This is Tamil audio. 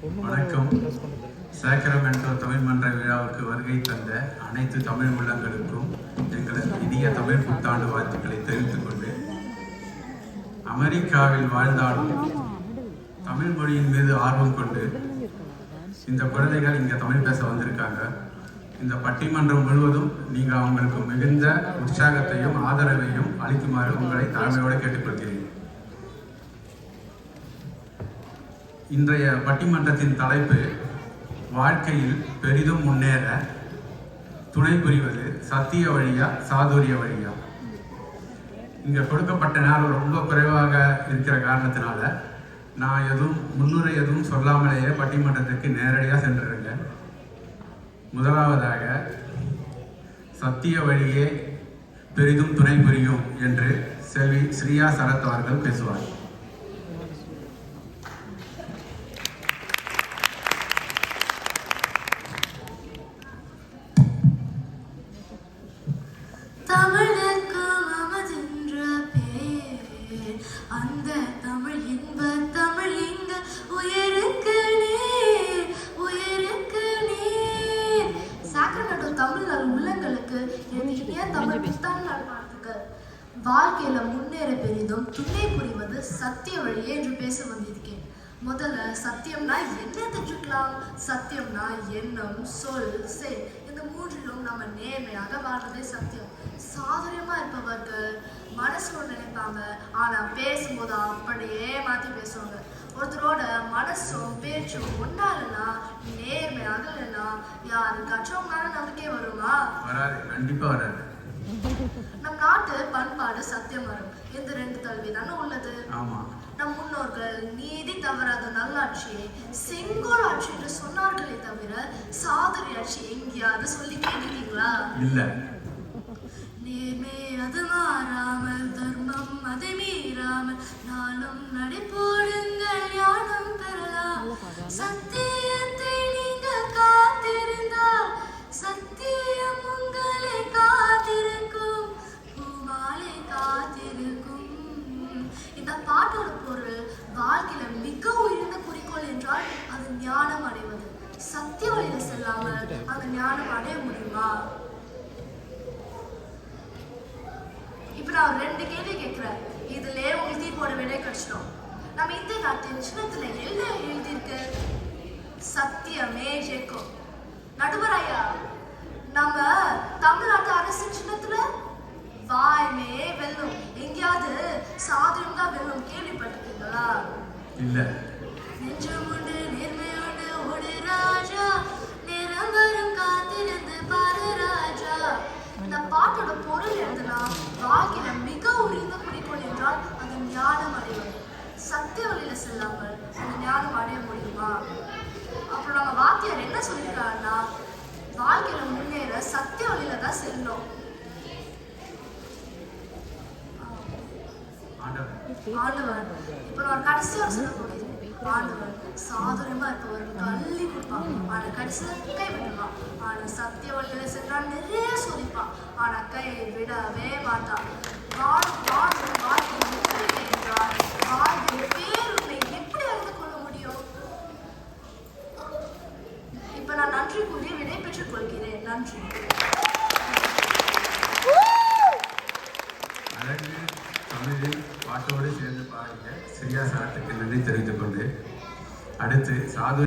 வணக்கம். சேக்கரமெண்டோ தமிழ் மன்ற விழாவுக்கு வருகை தந்த அனைத்து தமிழ் உள்ளங்களுக்கும் எங்களது இனிய தமிழ் புத்தாண்டு வாழ்த்துக்களை தெரிவித்துக் கொண்டு அமெரிக்காவில் வாழ்ந்தாலும் தமிழ் மொழியின் மீது ஆர்வம் கொண்டு இந்த குழந்தைகள் இங்கே தமிழ் பேச வந்திருக்காங்க. இந்த பட்டிமன்றம் முழுவதும் நீங்கள் அவங்களுக்கு மிகுந்த உற்சாகத்தையும் ஆதரவையும் அளிக்குமாறு உங்களை தலைமையோடு கேட்டுக்கொள்கிறேன். இன்றைய பட்டிமன்றத்தின் தலைப்பு வாழ்க்கையில் பெரிதும் முன்னேற துணை புரிவது சத்திய வழியா சாதுரிய வழியா? இங்க கொடுக்கப்பட்ட நேரம் ரொம்ப குறைவாக இருக்கிற காரணத்தினால நான் எதுவும் முன்னுரை எதுவும் சொல்லாமலேயே பட்டிமன்றத்துக்கு நேரடியாக சென்றிருக்கேன் முதலாவதாக சத்திய வழியே பெரிதும் துணை புரியும் என்று செல்வி ஸ்ரீயா சரத் அவர்கள் பேசுவார். தமிழுக்கு மமதென்ற பேர் அந்த தமிழ் இன்ப தமிழ் இந்த உயருக்கு நேர் உயருக்கு நேர் சாக்ரமெண்டோ தமிழ் நல் உள்ளங்களுக்கு என் இனிய தமிழ் புத்தாண்டு நல்வாழ்த்துக்கள் வாழ்க்கையில முன்னேற பெரிதும் துணை புரிவது சத்திய வழியே என்று பேச வந்திருக்கேன் முதல்ல சத்தியம்னா என்ன தெரிஞ்சுக்கலாம் சத்தியம்னா எண்ணம் சொல் செய் இந்த மூன்றிலும் நம்ம நேர்மையாக வாழ்றதே சத்தியம் சாதுரியமா இருப்பவர்கள் மனசுல நினைப்பாங்க ஆனா பேசும்போது அப்படியே மாத்தி பேசுவாங்க. ஒருத்தரோட மனசும் பேச்சும் ஒன்றா இல்லைன்னா நேர்மையாக இல்லைன்னா யாருக்காச்சும் அவங்களால நம்பிக்கை வருமா? வராது. கண்டிப்பா வராது. நம் நாட்டு பண்பாடு சத்தியம் வரும். இந்த ரெண்டு கல்வி தானே உள்ளது? ஆமா. நம் முன்னோர்கள் நீதி தவறாத நல்லாட்சியை செங்கோல் ஆட்சி என்று சொன்னார்களே தவிர சாதுரி ஆட்சி எங்கேயாவது சொல்லி கேட்டீங்களா இல்ல. மீறாமல் நாளும் நடைபோடுங்கள் ஞானம் பெறலாம். சத்தியத்தை நீங்கள் காத்திருந்தால் சத்தியம் உங்களை காத்திருக்கும். பூமாலை காத்திருக்கும். இந்த பாட்டோட பொருள் வாழ்க்கையில மிக உயர்ந்த குறிக்கோள் என்றால் அது ஞானம் அடைவது. சத்திய வழியில செல்லாமல் அந்த ஞானம் அடைய முடியுமா? இப்ப நான் ரெண்டு கேள்வி கேட்கிறேன். இதுலயே உங்களுக்கு தீர்ப்போட விடை கிடைச்சிடும். நம்ம இந்திய நாட்டின் சின்னத்துல என்ன எழுதியிருக்கு? சத்தியமே ஜெயிக்கும் நடுவர் ஐயா நம்ம தமிழ்நாட்டு அரசு சின்னத்துல வாய்மே வெல்லும். எங்கேயாவது சாதியம் தான் வெல்லும் கேள்விப்பட்டிருக்கீங்களா? இல்ல. நெஞ்சம் உண்டு நேர்மை உண்டு ஓடு ராஜா. நேரம் வரும் காத்திருந்து பாரு ராஜா. இந்த பாட்டோட பொருள் எழுதுனா வாழ்க்கையில மிக உயர்ந்த குறிக்கோள் என்றால் அது ஞானம் அடைவது சத்திய வழியில செல்லாமல் அந்த ஞானம் அடைய முடியுமா அப்புறம் நம்ம வாத்தியார் என்ன சொல்லியிருக்காருன்னா வாழ்க்கையில முன்னேற சத்திய வழியில தான் செல்லணும் ஆண்டவன் ஆண்டவன் இப்ப நான் கடைசியா சொல்ல போறது ஆண்டவன் சாதுரியமா இருப்பவர். கள்ளி கொடுப்பான். ஆனா கடைசியில கை விட்டுருவான் ஆனா சத்திய வழியில சென்றா நிறைய சோதிப்பான். ஆனா கை விடவே மாட்டான். இப்ப நன்றி கூறி விடைபெற்றுக் கொள்கிறேன் நன்றி. அழகு தமிழில் பாட்டோடு சேர்ந்து பாடிய சிரியா சாரத்துக்கு நன்றி தெரிவித்துக் கொண்டு அடுத்து சாது